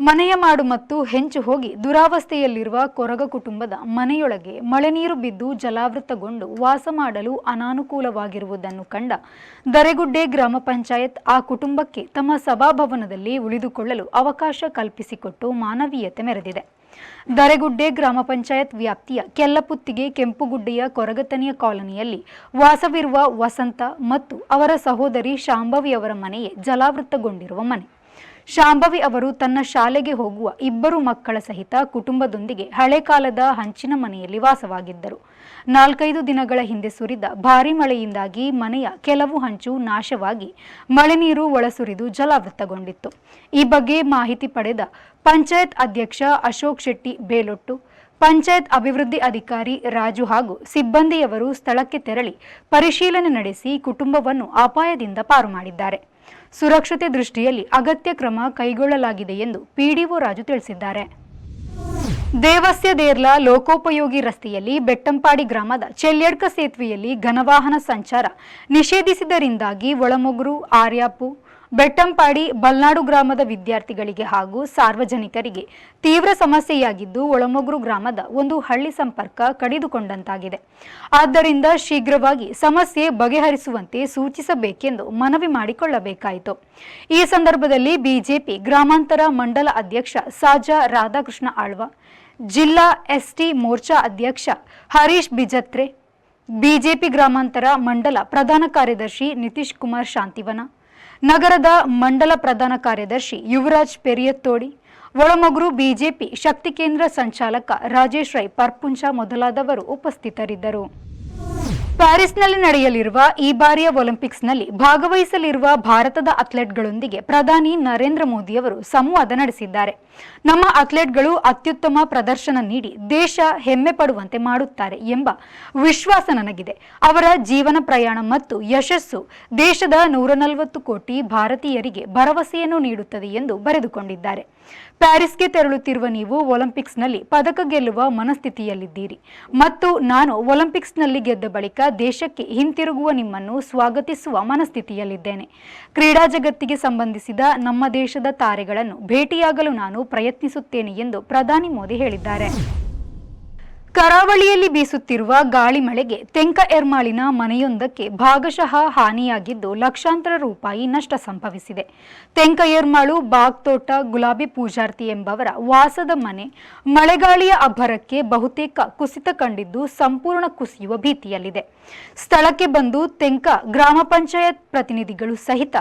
ಮನೆಯ ಮಾಡು ಮತ್ತು ಹೆಂಚು ಹೋಗಿ ದುರಾವಸ್ಥೆಯಲ್ಲಿರುವ ಕೊರಗ ಕುಟುಂಬದ ಮನೆಯೊಳಗೆ ಮಳೆ ನೀರು ಬಿದ್ದು ಜಲಾವೃತಗೊಂಡು ವಾಸ ಮಾಡಲು ಅನಾನುಕೂಲವಾಗಿರುವುದನ್ನು ಕಂಡ ದರೆಗುಡ್ಡೆ ಗ್ರಾಮ ಪಂಚಾಯತ್ ಆ ಕುಟುಂಬಕ್ಕೆ ತಮ್ಮ ಸಭಾಭವನದಲ್ಲಿ ಉಳಿದುಕೊಳ್ಳಲು ಅವಕಾಶ ಕಲ್ಪಿಸಿಕೊಟ್ಟು ಮಾನವೀಯತೆ ಮೆರೆದಿದೆ. ದರೆಗುಡ್ಡೆ ಗ್ರಾಮ ಪಂಚಾಯತ್ ವ್ಯಾಪ್ತಿಯ ಕೆಲ್ಲಪುತ್ತಿಗೆ ಕೆಂಪುಗುಡ್ಡೆಯ ಕೊರಗತನಿಯ ಕಾಲೋನಿಯಲ್ಲಿ ವಾಸವಿರುವ ವಸಂತ ಮತ್ತು ಅವರ ಸಹೋದರಿ ಶಾಂಭವಿ ಅವರ ಮನೆಯೇ ಜಲಾವೃತಗೊಂಡಿರುವ ಮನೆ. ಶಾಂಭವಿ ಅವರು ತನ್ನ ಶಾಲೆಗೆ ಹೋಗುವ ಇಬ್ಬರು ಮಕ್ಕಳ ಸಹಿತ ಕುಟುಂಬದೊಂದಿಗೆ ಹಳೆ ಕಾಲದ ಹಂಚಿನ ಮನೆಯಲ್ಲಿ ವಾಸವಾಗಿದ್ದರು. ನಾಲ್ಕೈದು ದಿನಗಳ ಹಿಂದೆ ಸುರಿದ ಭಾರೀ ಮಳೆಯಿಂದಾಗಿ ಮನೆಯ ಕೆಲವು ಹಂಚು ನಾಶವಾಗಿ ಮಳೆ ನೀರು ಒಳಸುರಿದು ಜಲಾವೃತಗೊಂಡಿತ್ತು ಈ ಬಗ್ಗೆ ಮಾಹಿತಿ ಪಡೆದ ಪಂಚಾಯತ್ ಅಧ್ಯಕ್ಷ ಅಶೋಕ್ ಶೆಟ್ಟಿ ಬೇಲೊಟ್ಟು, ಪಂಚಾಯತ್ ಅಭಿವೃದ್ಧಿ ಅಧಿಕಾರಿ ರಾಜು ಹಾಗೂ ಸಿಬ್ಬಂದಿಯವರು ಸ್ಥಳಕ್ಕೆ ತೆರಳಿ ಪರಿಶೀಲನೆ ನಡೆಸಿ ಕುಟುಂಬವನ್ನು ಅಪಾಯದಿಂದ ಪಾರು ಮಾಡಿದ್ದಾರೆ. ಸುರಕ್ಷತೆ ದೃಷ್ಟಿಯಲ್ಲಿ ಅಗತ್ಯ ಕ್ರಮ ಕೈಗೊಳ್ಳಲಾಗಿದೆ ಎಂದು ಪಿಡಿಒ ರಾಜು ತಿಳಿಸಿದ್ದಾರೆ. ದೇವಸ್ಯ ದೇರ್ಲಾ ಲೋಕೋಪಯೋಗಿ ರಸ್ತೆಯಲ್ಲಿ ಬೆಟ್ಟಂಪಾಡಿ ಗ್ರಾಮದ ಚೆಲ್ಯಡ್ಕ ಸೇತುವೆಯಲ್ಲಿ ಘನವಾಹನ ಸಂಚಾರ ನಿಷೇಧಿಸಿದರಿಂದಾಗಿ ಒಳಮೊಗರು, ಆರ್ಯಾಪು ಬೆಟ್ಟಂಪಾಡಿ ಬಲ್ನಾಡು ಗ್ರಾಮದ ವಿದ್ಯಾರ್ಥಿಗಳಿಗೆ ಹಾಗೂ ಸಾರ್ವಜನಿಕರಿಗೆ ತೀವ್ರ ಸಮಸ್ಯೆಯಾಗಿದ್ದು ಒಳಮೊಗರು ಗ್ರಾಮದ ಒಂದು ಹಳ್ಳಿ ಸಂಪರ್ಕ ಕಡಿದುಕೊಂಡಂತಾಗಿದೆ. ಆದ್ದರಿಂದ ಶೀಘ್ರವಾಗಿ ಸಮಸ್ಯೆ ಬಗೆಹರಿಸುವಂತೆ ಸೂಚಿಸಬೇಕೆಂದು ಮನವಿ ಮಾಡಿಕೊಳ್ಳಬೇಕಾಯಿತು. ಈ ಸಂದರ್ಭದಲ್ಲಿ ಬಿಜೆಪಿ ಗ್ರಾಮಾಂತರ ಮಂಡಲ ಅಧ್ಯಕ್ಷ ಸಾಜಾ ರಾಧಾಕೃಷ್ಣ ಆಳ್ವ, ಜಿಲ್ಲಾ ಎಸ್ಟಿ ಮೋರ್ಚಾ ಅಧ್ಯಕ್ಷ ಹರೀಶ್ ಬಿಜತ್ರೆ, ಬಿಜೆಪಿ ಗ್ರಾಮಾಂತರ ಮಂಡಲ ಪ್ರಧಾನ ಕಾರ್ಯದರ್ಶಿ ನಿತೀಶ್ ಕುಮಾರ್ ಶಾಂತಿವನ ನಗರದ ಮಂಡಲ ಪ್ರಧಾನ ಕಾರ್ಯದರ್ಶಿ ಯುವರಾಜ್ ಪೆರಿಯತ್ತೋಡಿ, ಒಳಮೊಗರು ಬಿಜೆಪಿ ಶಕ್ತಿ ಕೇಂದ್ರ ಸಂಚಾಲಕ ರಾಜೇಶ್ ರೈ ಪರ್ಪುಂಚ ಮೊದಲಾದವರು ಉಪಸ್ಥಿತರಿದ್ದರು. ಪ್ಯಾರಿಸ್ನಲ್ಲಿ ನಡೆಯಲಿರುವ ಈ ಬಾರಿಯ ಒಲಿಂಪಿಕ್ಸ್ನಲ್ಲಿ ಭಾಗವಹಿಸಲಿರುವ ಭಾರತದ ಅಥ್ಲೆಟ್ಗಳೊಂದಿಗೆ ಪ್ರಧಾನಿ ನರೇಂದ್ರ ಮೋದಿಯವರು ಸಂವಾದ ನಡೆಸಿದ್ದಾರೆ. ನಮ್ಮ ಅಥ್ಲೆಟ್ಗಳು ಅತ್ಯುತ್ತಮ ಪ್ರದರ್ಶನ ನೀಡಿ ದೇಶ ಹೆಮ್ಮೆ ಪಡುವಂತೆ ಮಾಡುತ್ತಾರೆ ಎಂಬ ವಿಶ್ವಾಸ ನನಗಿದೆ. ಅವರ ಜೀವನ ಪ್ರಯಾಣ ಮತ್ತು ಯಶಸ್ಸು ದೇಶದ ನೂರ ನಲವತ್ತು ಕೋಟಿ ಭಾರತೀಯರಿಗೆ ಭರವಸೆಯನ್ನು ನೀಡುತ್ತದೆ ಎಂದು ಬರೆದುಕೊಂಡಿದ್ದಾರೆ. ಪ್ಯಾರಿಸ್ಗೆ ತೆರಳುತ್ತಿರುವ ನೀವು ಒಲಿಂಪಿಕ್ಸ್ನಲ್ಲಿ ಪದಕ ಗೆಲ್ಲುವ ಮನಸ್ಥಿತಿಯಲ್ಲಿದ್ದೀರಿ. ಮತ್ತು ನಾನು ಒಲಿಂಪಿಕ್ಸ್ನಲ್ಲಿ ಗೆದ್ದ ಬಳಿಕ ದೇಶಕ್ಕೆ ಹಿಂತಿರುಗುವ ನಿಮ್ಮನ್ನು ಸ್ವಾಗತಿಸುವ ಮನಸ್ಥಿತಿಯಲ್ಲಿದ್ದೇನೆ. ಕ್ರೀಡಾ ಜಗತ್ತಿಗೆ ಸಂಬಂಧಿಸಿದ ನಮ್ಮ ದೇಶದ ತಾರೆಗಳನ್ನು ಭೇಟಿಯಾಗಲು ನಾನು ಪ್ರಯತ್ನಿಸುತ್ತೇನೆ ಎಂದು ಪ್ರಧಾನಿ ಮೋದಿ ಹೇಳಿದ್ದಾರೆ. ಕರಾವಳಿಯಲ್ಲಿ ಬೀಸುತ್ತಿರುವ ಗಾಳಿ ಮಳೆಗೆ ತೆಂಕ ಎರ್ಮಾಳಿನ ಮನೆಯೊಂದಕ್ಕೆ ಭಾಗಶಃ ಹಾನಿಯಾಗಿದ್ದು ಲಕ್ಷಾಂತರ ರೂಪಾಯಿ ನಷ್ಟ ಸಂಭವಿಸಿದೆ. ತೆಂಕ ಎರ್ಮಾಳು ಬಾಗ್ತೋಟ, ಗುಲಾಬಿ ಪೂಜಾರ್ತಿ ಎಂಬವರ ವಾಸದ ಮನೆ ಮಳೆಗಾಳಿಯ ಅಬ್ಬರಕ್ಕೆ ಬಹುತೇಕ ಕುಸಿತ ಕಂಡಿದ್ದು ಸಂಪೂರ್ಣ ಕುಸಿಯುವ ಭೀತಿಯಲ್ಲಿದೆ. ಸ್ಥಳಕ್ಕೆ ಬಂದು ತೆಂಕ ಗ್ರಾಮ ಪಂಚಾಯತ್ ಪ್ರತಿನಿಧಿಗಳು ಸಹಿತ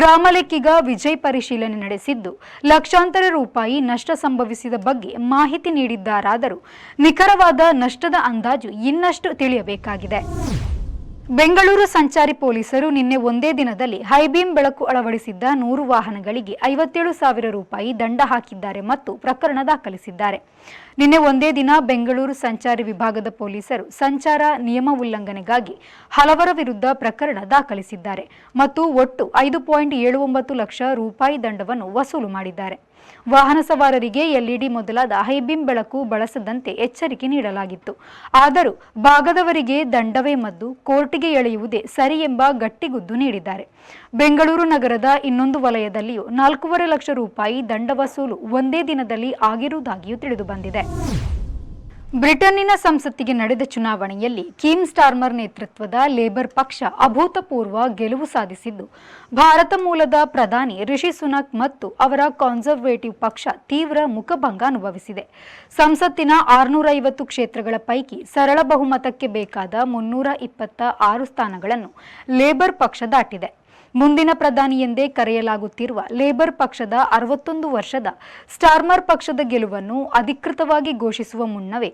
ಗ್ರಾಮ ಲೆಕ್ಕಿಗ ವಿಜಯ್ ಪರಿಶೀಲನೆ ನಡೆಸಿದ್ದು ಲಕ್ಷಾಂತರ ರೂಪಾಯಿ ನಷ್ಟ ಸಂಭವಿಸಿದ ಬಗ್ಗೆ ಮಾಹಿತಿ ನೀಡಿದ್ದಾರಾದರೂ ನಿಖರವಾದ ನಷ್ಟದ ಅಂದಾಜು ಇನ್ನಷ್ಟು ತಿಳಿಯಬೇಕಾಗಿದೆ. ಬೆಂಗಳೂರು ಸಂಚಾರಿ ಪೊಲೀಸರು ನಿನ್ನೆ ಒಂದೇ ದಿನದಲ್ಲಿ ಹೈಬೀಮ್ ಬೆಳಕು ಅಳವಡಿಸಿದ್ದ ನೂರು ವಾಹನಗಳಿಗೆ ಐವತ್ತೇಳು ಸಾವಿರ ರೂಪಾಯಿ ದಂಡ ಹಾಕಿದ್ದಾರೆ ಮತ್ತು ಪ್ರಕರಣ ದಾಖಲಿಸಿದ್ದಾರೆ. ನಿನ್ನೆ ಒಂದೇ ದಿನ ಬೆಂಗಳೂರು ಸಂಚಾರಿ ವಿಭಾಗದ ಪೊಲೀಸರು ಸಂಚಾರ ನಿಯಮ ಉಲ್ಲಂಘನೆಗಾಗಿ ಹಲವರ ವಿರುದ್ಧ ಪ್ರಕರಣ ದಾಖಲಿಸಿದ್ದಾರೆ ಮತ್ತು ಒಟ್ಟು ಐದು ಪಾಯಿಂಟ್ ಏಳು ಒಂಬತ್ತು ಲಕ್ಷ ರೂಪಾಯಿ ದಂಡವನ್ನು ವಸೂಲು ಮಾಡಿದ್ದಾರೆ. ವಾಹನ ಸವಾರರಿಗೆ ಎಲ್ಇಡಿ ಮೊದಲಾದ ಹೈಬಿಮ್ ಬೆಳಕು ಬಳಸದಂತೆ ಎಚ್ಚರಿಕೆ ನೀಡಲಾಗಿತ್ತು. ಆದರೂ ಭಾಗದವರಿಗೆ ದಂಡವೇ ಮದ್ದು, ಕೋರ್ಟ್ಗೆ ಎಳೆಯುವುದೇ ಸರಿ ಎಂಬ ಗಟ್ಟಿಗುದ್ದು ನೀಡಿದ್ದಾರೆ. ಬೆಂಗಳೂರು ನಗರದ ಇನ್ನೊಂದು ವಲಯದಲ್ಲಿಯೂ ನಾಲ್ಕೂವರೆ ಲಕ್ಷ ರೂಪಾಯಿ ದಂಡ ವಸೂಲು ಒಂದೇ ದಿನದಲ್ಲಿ ಆಗಿರುವುದಾಗಿಯೂ ತಿಳಿದು ಬಂದಿದೆ ಬ್ರಿಟನ್ನಿನ ಸಂಸತ್ತಿಗೆ ನಡೆದ ಚುನಾವಣೆಯಲ್ಲಿ ಕೀಮ್ ಸ್ಟಾರ್ಮರ್ ನೇತೃತ್ವದ ಲೇಬರ್ ಪಕ್ಷ ಅಭೂತಪೂರ್ವ ಗೆಲುವು ಸಾಧಿಸಿದ್ದು, ಭಾರತ ಮೂಲದ ಪ್ರಧಾನಿ ರಿಷಿ ಸುನಕ್ ಮತ್ತು ಅವರ ಕಾನ್ಸರ್ವೇಟಿವ್ ಪಕ್ಷ ತೀವ್ರ ಮುಖಭಂಗ ಅನುಭವಿಸಿದೆ. ಸಂಸತ್ತಿನ ಆರುನೂರ ಐವತ್ತು ಕ್ಷೇತ್ರಗಳ ಪೈಕಿ ಸರಳ ಬಹುಮತಕ್ಕೆ ಬೇಕಾದ ಮುನ್ನೂರ ಇಪ್ಪತ್ತ ಆರು ಸ್ಥಾನಗಳನ್ನು ಲೇಬರ್ ಪಕ್ಷ ದಾಟಿದೆ. ಮುಂದಿನ ಪ್ರಧಾನಿ ಎಂದೇ ಕರೆಯಲಾಗುತ್ತಿರುವ ಲೇಬರ್ ಪಕ್ಷದ ಅರವತ್ತೊಂದು ವರ್ಷದ ಸ್ಟಾರ್ಮರ್ ಪಕ್ಷದ ಗೆಲುವನ್ನು ಅಧಿಕೃತವಾಗಿ ಘೋಷಿಸುವ ಮುನ್ನವೇ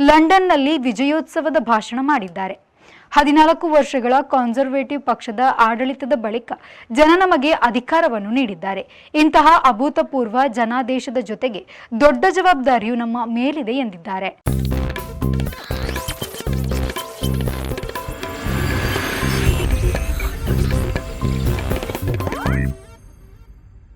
ಲಂಡನ್ನಲ್ಲಿ ವಿಜಯೋತ್ಸವದ ಭಾಷಣ ಮಾಡಿದ್ದಾರೆ. ಹದಿನಾಲ್ಕು ವರ್ಷಗಳ ಕಾನ್ಸರ್ವೇಟಿವ್ ಪಕ್ಷದ ಆಡಳಿತದ ಬಳಿಕ ಜನ ನಮಗೆ ಅಧಿಕಾರವನ್ನು ನೀಡಿದ್ದಾರೆ. ಇಂತಹ ಅಭೂತಪೂರ್ವ ಜನಾದೇಶದ ಜೊತೆಗೆ ದೊಡ್ಡ ಜವಾಬ್ದಾರಿಯು ನಮ್ಮ ಮೇಲಿದೆ ಎಂದಿದ್ದಾರೆ.